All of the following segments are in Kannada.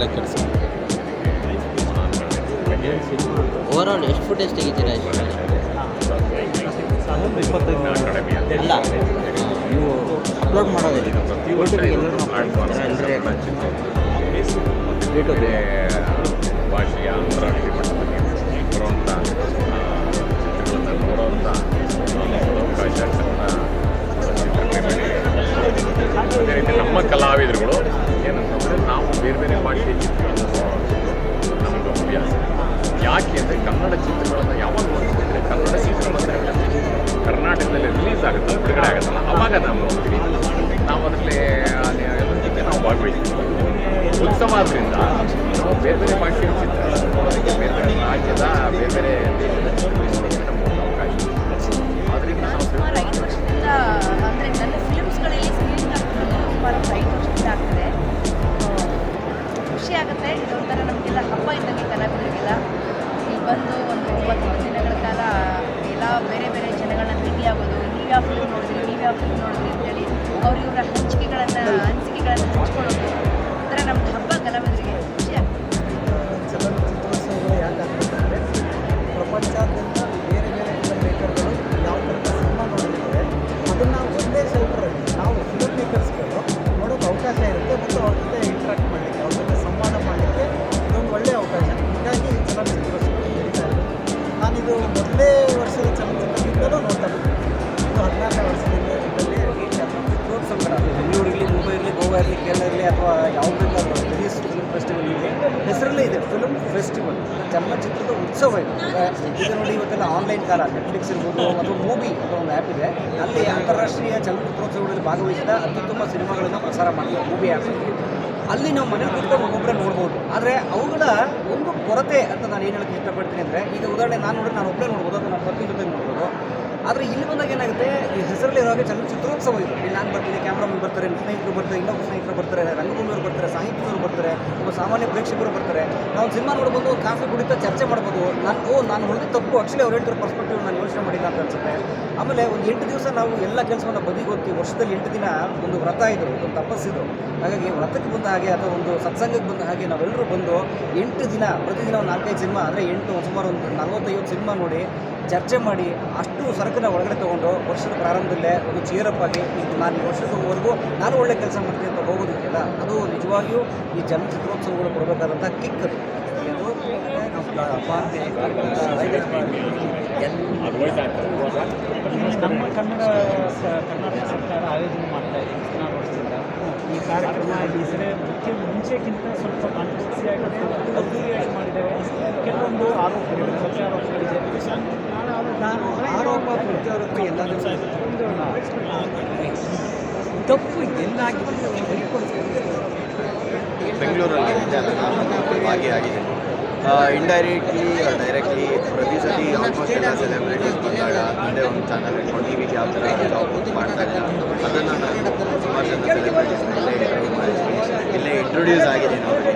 ತಲೆ ಕೆಡಿಸ ಓವರಾಲ್ ಎಷ್ಟು ಫುಟೇಜ್ ತೆಗಿತೀರಾ ಇಷ್ಟರಲ್ಲಿ ಅಲ್ಲ. ನೀವು ಅಪ್ಲೋಡ್ ಮಾಡೋದಿಲ್ಲ ಯೂಟ್ಯೂಬ್ಗೆ ಎಲ್ಲರೂ ಅಂದರೆ ಯೂಟ್ಯೂಬ್ ಭಾಷೆಯ ಅಂತಾರಾಷ್ಟ್ರೀಯ ಮಟ್ಟದಲ್ಲಿ ಬರುವಂಥ ಚಿತ್ರಗಳನ್ನು ನೋಡುವಂಥ ಅವಕಾಶ ಅದೇ ರೀತಿ ನಮ್ಮ ಕಲಾವಿದರುಗಳು ಬೇರೆ ಬೇರೆ ಚಿತ್ರಗಳನ್ನು ನಮ್ಗೆ ಅಭ್ಯಾಸ. ಯಾಕೆ ಅಂದರೆ ಕನ್ನಡ ಚಿತ್ರಗಳನ್ನು ಯಾವಾಗ ಖುಷಿ ಆಗುತ್ತೆ. ಇದೊಂಥರ ನಮಗೆಲ್ಲ ಹಬ್ಬ ಇದ್ದಂಗೆ ಕಲಾವಿದರಿಗೆಲ್ಲ ಇಲ್ಲಿ ಬಂದು ಒಂದು ಒಂಬತ್ತು ದಿನಗಳ ಕಾಲ ಎಲ್ಲ ಬೇರೆ ಬೇರೆ ಜನಗಳನ್ನ ಭೇಟಿಯಾಗೋದು. ನೀವು ಯಾವ ಫಿಲ್ಮ್ ನೋಡಿದ್ರಿ ನೀವು ಯಾವ ಫಿಲ್ಮ್ ನೋಡಿದ್ರಿ ಅಂತೇಳಿ ಅವ್ರಿಗೆ ಇವರ ನಾನಿದು ಮೊದಲೇ ವರ್ಷದ ಚಲನಚಿತ್ರದಿಂದಲೂ ನೋಡ್ತಾ ಇದು ಹದಿನಾರನೇ ವರ್ಷದಿಂದ ಇದರಲ್ಲಿ ಚಲನಚಿತ್ರೋತ್ಸವಗಳ ಬೆಂಗಳೂರಿರಲಿ ಮುಂಬೈ ಇರಲಿ, ಗೋವಾ ಇರಲಿ, ಕೇರಳ ಇರಲಿ ಅಥವಾ ಯಾವುದೆಲ್ಲ ರಿಲೀಸ್ ಫಿಲ್ಮ್ ಫೆಸ್ಟಿವಲ್ ಇದೆ ಹೆಸರಲ್ಲೇ ಇದೆ ಫಿಲ್ಮ್ ಫೆಸ್ಟಿವಲ್ ಚಲನಚಿತ್ರದ ಉತ್ಸವ ಇದು. ಈಗ ಇದು ನೋಡಿ ಇವತ್ತೆಲ್ಲ ಆನ್ಲೈನ್ ಕಾಲ ನೆಟ್ಫ್ಲಿಕ್ಸ್ ಇರ್ಬೋದು ಅಥವಾ ಮೂವಿ ಅಥವಾ ಒಂದು ಆ್ಯಪ್ ಇದೆ. ಅಲ್ಲಿ ಅಂತಾರಾಷ್ಟ್ರೀಯ ಚಲನಚಿತ್ರೋತ್ಸವಗಳಲ್ಲಿ ಭಾಗವಹಿಸಿದ ಅತ್ಯುತ್ತಮ ಸಿನಿಮಾಗಳನ್ನು ಪ್ರಸಾರ ಮಾಡ್ತಾರೆ ಮೂವಿ ಆ್ಯಪ್ ಅಲ್ಲಿ ನಾವು ಮನೇಲಿ ಕೂತ್ಕೊಂಡು ಒಬ್ಬೊಬ್ಬರೇ ನೋಡ್ಬೋದು. ಆದರೆ ಅವುಗಳ ಒಂದು ಕೊರತೆ ಅಂತ ನಾನು ಏನು ಹೇಳಕ್ಕೆ ಇಷ್ಟಪಡ್ತೀನಿ ಅಂದರೆ, ಈಗ ಉದಾಹರಣೆ ನಾನು ನೋಡಿದ್ರೆ ನಾನು ಒಬ್ಬರೇ ನೋಡ್ಬೋದು, ಅಥವಾ ನನ್ನ ಪತ್ನಿ ಜೊತೆ ನೋಡ್ಬೋದು. ಆದರೆ ಇಲ್ಲಿ ಬಂದಾಗ ಏನಾಗುತ್ತೆ, ಈ ಹೆಸರಲ್ಲಿರುವಾಗ ಚಲನಚಿತ್ರೋತ್ಸವ ಇದು. ಇಲ್ಲಿ ನಾನು ಬರ್ತೀನಿ ಕ್ಯಾಮ್ರಾಮನ್ ಬರ್ತಾರೆ, ಸ್ನೇಹಿತರು ಬರ್ತಾರೆ ಇನ್ನೊಬ್ಬ ಸ್ನೇಹಿತರು ಬರ್ತಾರೆ, ರಂಗಭೂಮಿಯವರು ಬರ್ತಾರೆ, ಸಾಹಿತ್ಯದವರು ಬರ್ತಾರೆ, ಒಬ್ಬ ಸಾಮಾನ್ಯ ಪ್ರೇಕ್ಷಕರು ಬರ್ತಾರೆ. ನಾವು ಸಿನಿಮಾ ನೋಡ್ಬೋದು ಕಾಫಿ ಕುಡಿತಾ ಚರ್ಚೆ ಮಾಡ್ಬೋದು. ನಾನು ಓ, ನಾನು ಹೊಡೆದ ತಪ್ಪು. ಆ್ಯಕ್ಚುಲಿ ಅವ್ರು ಹೇಳ್ತಿರೋ ಪರ್ಸ್ಪೆಕ್ಟಿವ್ ನಾನು ಯೋಚನೆ ಮಾಡಿಲ್ಲ ಅಂತ ಅನ್ಸುತ್ತೆ. ಆಮೇಲೆ ಒಂದು ಎಂಟು ದಿವಸ ನಾವು ಎಲ್ಲ ಕೆಲಸವನ್ನು ಬದಿಗೆ ಹೋಗ್ತೀವಿ. ವರ್ಷದಲ್ಲಿ ಎಂಟು ದಿನ ಒಂದು ವ್ರತ ಇದು, ಒಂದು ತಪಸ್ಸಿದು ಹಾಗಾಗಿ ವ್ರತಕ್ಕೆ ಬಂದ ಹಾಗೆ ಅಥವಾ ಒಂದು ಸತ್ಸಂಗಕ್ಕೆ ಬಂದ ಹಾಗೆ ನಾವೆಲ್ಲರೂ ಬಂದು ಎಂಟು ದಿನ, ಪ್ರತಿದಿನ ಒಂದು ನಾಲ್ಕೈದು ಸಿನಿಮಾ, ಅಂದರೆ ಎಂಟು ಸುಮಾರು ಒಂದು ನಲ್ವತ್ತೈವತ್ತು ಸಿನಿಮಾ ನೋಡಿ ಚರ್ಚೆ ಮಾಡಿ ಅಷ್ಟು ಸರಕನ್ನು ಒಳಗಡೆ ತೊಗೊಂಡು ವರ್ಷದ ಪ್ರಾರಂಭದಲ್ಲೇ ಒಂದು ಚೀರಪ್ ಆಗಿ ಇದು ನಾನು ಈ ವರ್ಷದವರೆಗೂ ನಾನು ಒಳ್ಳೆ ಕೆಲಸ ಮಾಡ್ತೀನಿ ಅಂತ ಹೋಗೋದಕ್ಕೆಲ್ಲ ಅದು ನಿಜವಾಗಿಯೂ ಈ ಚಲನಚಿತ್ರೋತ್ಸವಗಳು ಕೊಡಬೇಕಾದಂಥ ಕಿಕ್. ಅದು ನಾವು ನಮ್ಮ ಕನ್ನಡ ಕರ್ನಾಟಕ ಸರ್ಕಾರ ಆಯೋಜನೆ ಮಾಡ್ತಾ ಇದೆ ಸುಮಾರು ವರ್ಷದಿಂದ. ಈ ಕಾರ್ಯಕ್ರಮ ಈ ಸರಿ ಮುಖ್ಯ ಮುಂಚೆಗಿಂತ ಸ್ವಲ್ಪ ಆಗಿದೆ ಅದ್ದೂರಿಯಾಗಿ ಮಾಡಿದ್ದೇವೆ. ಕೆಲವೊಂದು ಆರೋಪಗಳು ಪ್ರತ್ಯಾರೋಪಗಳಿದೆ ನಾನು ಪ್ರತ್ಯಾರೋಪ ಎಲ್ಲದೂ ತಪ್ಪು ಎಲ್ಲಾಗಿದೆ. ಬೆಂಗಳೂರಲ್ಲಿ ಅದನ್ನು ಇಂಡೈರೆಕ್ಟ್ಲಿ ಡೈರೆಕ್ಟ್ಲಿ ಪ್ರತಿ ಸತಿ ಆಲ್ಮೋಸ್ಟ್ ಎಲ್ಲ ಸೆಲೆಬ್ರಿಟೀಸ್ ಬಂದಾಗ ಮುಂದೆ ಒಂದು ಚಾನಲ್ ಇಟ್ಕೊಂಡು ಟಿ ವಿಗೆ ಯಾವ ಥರ ಜಾಬ್ ಮಾಡ್ತಾ ಇಲ್ಲ. ಅದನ್ನು ನಾನು ಸುಮಾರು ಜನ ಇಂಟ್ರೊಡ್ಯೂಸ್ ಆಗಿದ್ದೀನಿ ಅವರಿಗೆ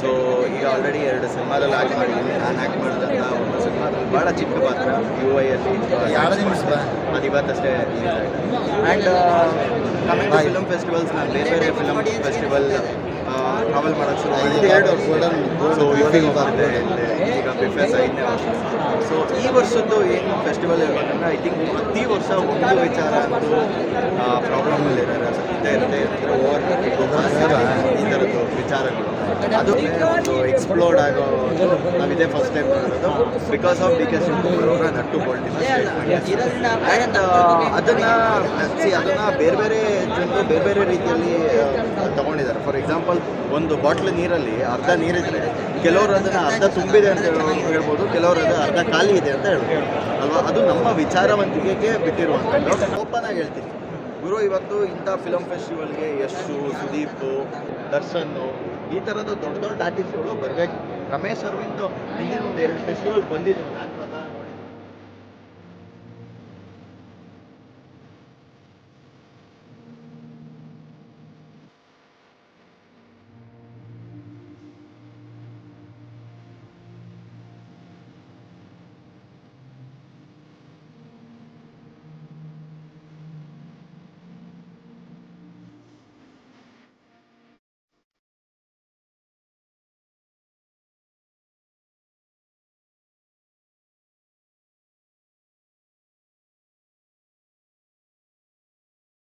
ಸೊ ಈಗ ಆಲ್ರೆಡಿ ಎರಡು ಸಿನಿಮಾದಲ್ಲಿ ಆ್ಯಕ್ಟ್ ಮಾಡಿದ್ದೀನಿ. ನಾನು ಆ್ಯಕ್ಟ್ ಮಾಡಿದಂಥ ಒಂದು ಸಿನಿಮಾದಲ್ಲಿ ಭಾಳ ಚಿಕ್ಕ ಪಾತ್ರ. ಯು ಐಯಲ್ಲಿ ಅದು ಇವತ್ತಷ್ಟೇ ಆಗಿದೆ. ಆ್ಯಂಡ್ ಕಮಿಂಗ್ ಫಿಲಮ್ ಫೆಸ್ಟಿವಲ್ಸ್ ನಾನು ಬೇರೆ ಬೇರೆ ಫಿಲಮ್ ಫೆಸ್ಟಿವಲ್ ಟ್ರಾವೆಲ್ ಮಾಡೋಕ್ಕೆ ಶುರು ಸೊ ಈಗ ಬಿಫೆಸ್ ಐದನೇ ವರ್ಷ ಸೊ ಈ ವರ್ಷದ್ದು ಏನು ಫೆಸ್ಟಿವಲ್ ಇರೋದ್ರಿಂದ ಐ ಥಿಂಕ್ ಪ್ರತಿ ವರ್ಷ ಒಂದು ವಿಚಾರ ಅಂತೂ ಪ್ರಾಬ್ಲಮಲ್ಲಿ ಇದ್ದೇ ಇರುತ್ತೆ. ಓವರ್ ಈ ಥರದ್ದು ವಿಚಾರಗಳು. ಅದು ಒಂದು ಎಕ್ಸ್ಪ್ಲೋರ್ಡ್ ಆಗೋ ನಾವಿದೇ ಫಸ್ಟ್ ಟೈಮ್ ನೋಡೋದು. Because of D K Shivakumar ಅವರ ನಟ್ಟು ಬೋಲ್ಟಿನ ಆ್ಯಂಡ್ ಅದನ್ನು ಅದನ್ನು ಬೇರೆ ಬೇರೆ ಜನರು ಬೇರೆ ಬೇರೆ ರೀತಿಯಲ್ಲಿ ತಗೊಂಡಿದ್ದಾರೆ. ಫಾರ್ ಎಕ್ಸಾಂಪಲ್ ಒಂದು ಬಾಟ್ಲ್ ನೀರಲ್ಲಿ ಅರ್ಧ ನೀರಿದ್ರೆ ಕೆಲವರು ಅದನ್ನು ಅರ್ಧ ತುಂಬಿದೆ ಅಂತ ಹೇಳೋ- ಹೇಳ್ಬೋದು, ಕೆಲವರು ಅದು ಅರ್ಧ ಖಾಲಿ ಇದೆ ಅಂತ ಹೇಳ್ಬೋದು. ಅಲ್ವಾ? ಅದು ನಮ್ಮ ವಿಚಾರವಂತಿಕೆಗೆ ಬಿಟ್ಟಿರುವಂಥದ್ದು. ಓಪನ್ ಆಗಿ ಹೇಳ್ತೀನಿ. ಗುರು, ಇವತ್ತು ಇಂಥ ಫಿಲಮ್ ಫೆಸ್ಟಿವಲ್ಗೆ ಯಶು, ಸುದೀಪ್, ದರ್ಶನ್, ಈ ಥರದ ದೊಡ್ಡ ದೊಡ್ಡ ಆರ್ಟಿಸ್ಟ್ಗಳು ಬರಬೇಕು. ರಮೇಶ್, ಅರವಿಂದ್ ಹಿಂದಿನ ಒಂದು ಎರಡು ಫೆಸ್ಟಿವಲ್ ಬಂದಿದ್ರಿಂದ